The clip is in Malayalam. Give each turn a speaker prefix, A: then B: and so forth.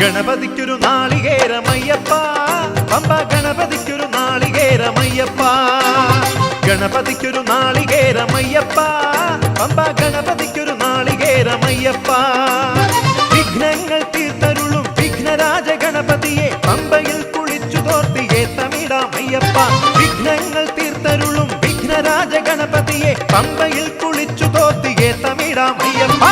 A: ഗണപതിക്കൊരു നാളികേരമയ്യപ്പ പമ്പ ഗണപതിക്കൊരു നാളികേരമയ്യപ്പ ഗണപതിക്കൊരു നാളികേരമയ്യപ്പ പമ്പ ഗണപതിക്കൊരു നാളികേരമയ്യപ്പ വിഘ്നങ്ങൾ തീർത്തരുളും വിഘ്നരാജ ഗണപതിയെ. പമ്പയിൽ കുളിച്ചു തോർത്തിയേ തമിഴാമയ്യപ്പ വിഘ്നങ്ങൾ തീർത്തരുളും വിഘ്നരാജ ഗണപതിയെ. പമ്പയിൽ കുളിച്ചു തോർത്തിയേ തമിഴാമയ്യപ്പ